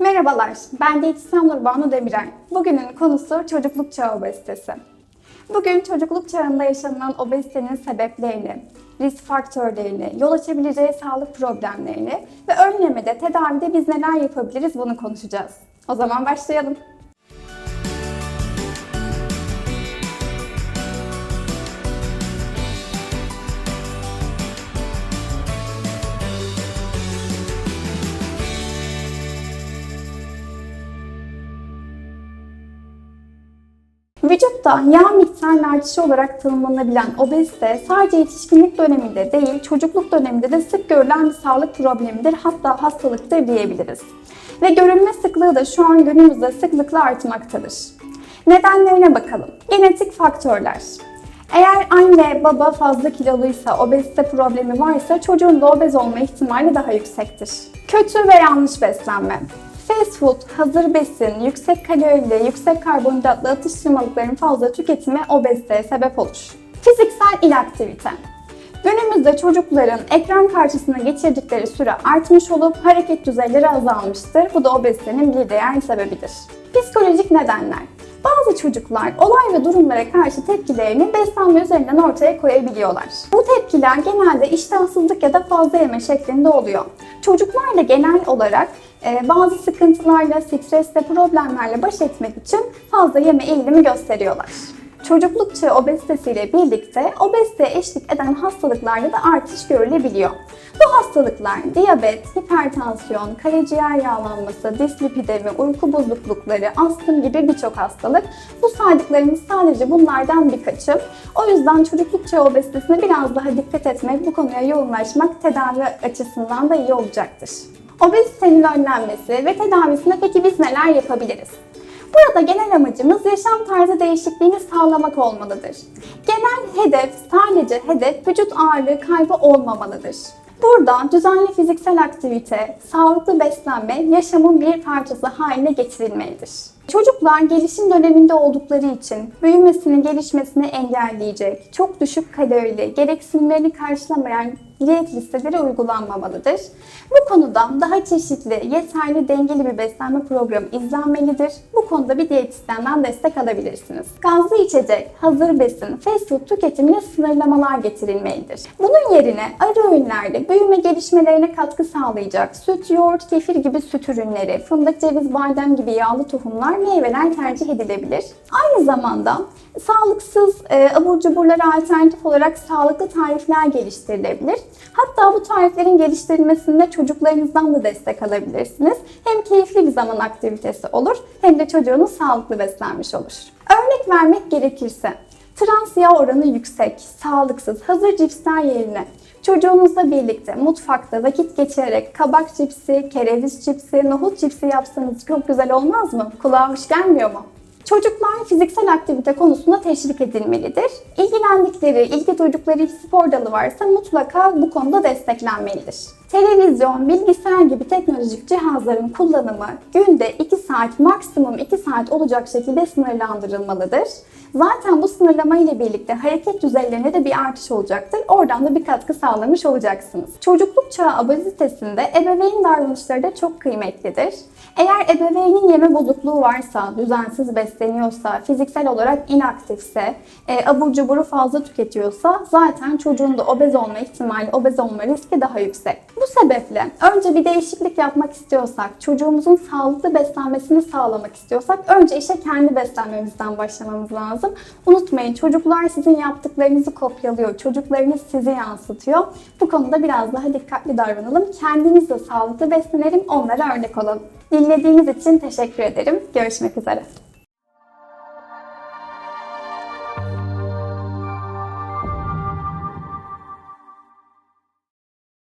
Merhabalar, ben diyetisyen Nurbanu Demirel. Bugünün konusu çocukluk çağı obezitesi. Bugün çocukluk çağında yaşanılan obezitenin sebeplerini, risk faktörlerini, yol açabileceği sağlık problemlerini ve önlemede, tedavide biz neler yapabiliriz bunu konuşacağız. O zaman başlayalım. Vücutta yağ miktarının artışı olarak tanımlanabilen obezite sadece yetişkinlik döneminde değil, çocukluk döneminde de sık görülen bir sağlık problemidir, hatta hastalıktır diyebiliriz. Ve görülme sıklığı da şu an günümüzde sıklıkla artmaktadır. Nedenlerine bakalım. Genetik faktörler. Eğer anne baba fazla kiloluysa, obezite problemi varsa çocuğun da obez olma ihtimali daha yüksektir. Kötü ve yanlış beslenme. Fast food, hazır besin, yüksek kalorili, yüksek karbonhidratlı atıştırmalıkların fazla tüketimi obeziteye sebep olur. Fiziksel inaktivite. Günümüzde çocukların ekran karşısına geçirdikleri süre artmış olup hareket düzeyleri azalmıştır. Bu da obezitenin bir diğer sebebidir. Psikolojik nedenler. Bazı çocuklar olay ve durumlara karşı tepkilerini beslenme üzerinden ortaya koyabiliyorlar. Bu tepkiler genelde iştahsızlık ya da fazla yeme şeklinde oluyor. Çocuklar da genel olarak e, bazı sıkıntılarla, stresle, problemlerle baş etmek için fazla yeme eğilimi gösteriyorlar. Çocukluk çağı obezitesiyle birlikte obeziteye eşlik eden hastalıklarda da artış görülebiliyor. Bu hastalıklar diyabet, hipertansiyon, karaciğer yağlanması, dislipidemi, uyku bozuklukları, astım gibi birçok hastalık. Bu saydıklarımız sadece bunlardan birkaçı. O yüzden çocukluk çağı obezitesine biraz daha dikkat etmek, bu konuya yoğunlaşmak tedavi açısından da iyi olacaktır. Obezitenin önlenmesi ve tedavisinde peki biz neler yapabiliriz? Burada genel amacımız yaşam tarzı değişikliğini sağlamak olmalıdır. Genel hedef, sadece hedef vücut ağırlığı kaybı olmamalıdır. Burada düzenli fiziksel aktivite, sağlıklı beslenme yaşamın bir parçası haline getirilmelidir. Çocuklar gelişim döneminde oldukları için büyümesini, gelişmesini engelleyecek, çok düşük kalorili, gereksinimlerini karşılamayan diyet listeleri uygulanmamalıdır. Bu konuda daha çeşitli, yeterli, dengeli bir beslenme programı izlenmelidir. Bu konuda bir diyetisyenden destek alabilirsiniz. Gazlı içecek, hazır besin, fast food tüketimine sınırlamalar getirilmelidir. Bunun yerine ara öğünlerde büyüme gelişmelerine katkı sağlayacak süt, yoğurt, kefir gibi süt ürünleri, fındık, ceviz, badem gibi yağlı tohumlar, meyveler tercih edilebilir. Aynı zamanda sağlıksız e, abur cuburlara alternatif olarak sağlıklı tarifler geliştirilebilir. Hatta bu tariflerin geliştirilmesinde çocuklarınızdan da destek alabilirsiniz. Hem keyifli bir zaman aktivitesi olur hem de çocuğunuz sağlıklı beslenmiş olur. Örnek vermek gerekirse trans yağ oranı yüksek, sağlıksız, hazır cipsler yerine çocuğunuzla birlikte mutfakta vakit geçirerek kabak cipsi, kereviz cipsi, nohut cipsi yapsanız çok güzel olmaz mı? Kulağa hoş gelmiyor mu? Çocuklar fiziksel aktivite konusunda teşvik edilmelidir. İlgilendikleri, ilgi duydukları spor dalı varsa mutlaka bu konuda desteklenmelidir. Televizyon, bilgisayar gibi teknolojik cihazların kullanımı günde 2 saat, maksimum 2 saat olacak şekilde sınırlandırılmalıdır. Zaten bu sınırlama ile birlikte hareket düzeylerine de bir artış olacaktır. Oradan da bir katkı sağlamış olacaksınız. Çocukluk çağı obezitesinde ebeveyn davranışları da çok kıymetlidir. Eğer ebeveynin yeme bozukluğu varsa, düzensiz besleniyorsa, fiziksel olarak inaktifse, e, abur cuburu fazla tüketiyorsa zaten çocuğun da obez olma ihtimali, obez olma riski daha yüksek. Bu sebeple önce bir değişiklik yapmak istiyorsak, çocuğumuzun sağlıklı beslenmesini sağlamak istiyorsak önce işe kendi beslenmemizden başlamamız lazım. Unutmayın çocuklar sizin yaptıklarınızı kopyalıyor. Çocuklarınız sizi yansıtıyor. Bu konuda biraz daha dikkatli davranalım. Kendimiz de sağlıklı beslenelim, onlara örnek olalım. Dinlediğiniz için teşekkür ederim. Görüşmek üzere.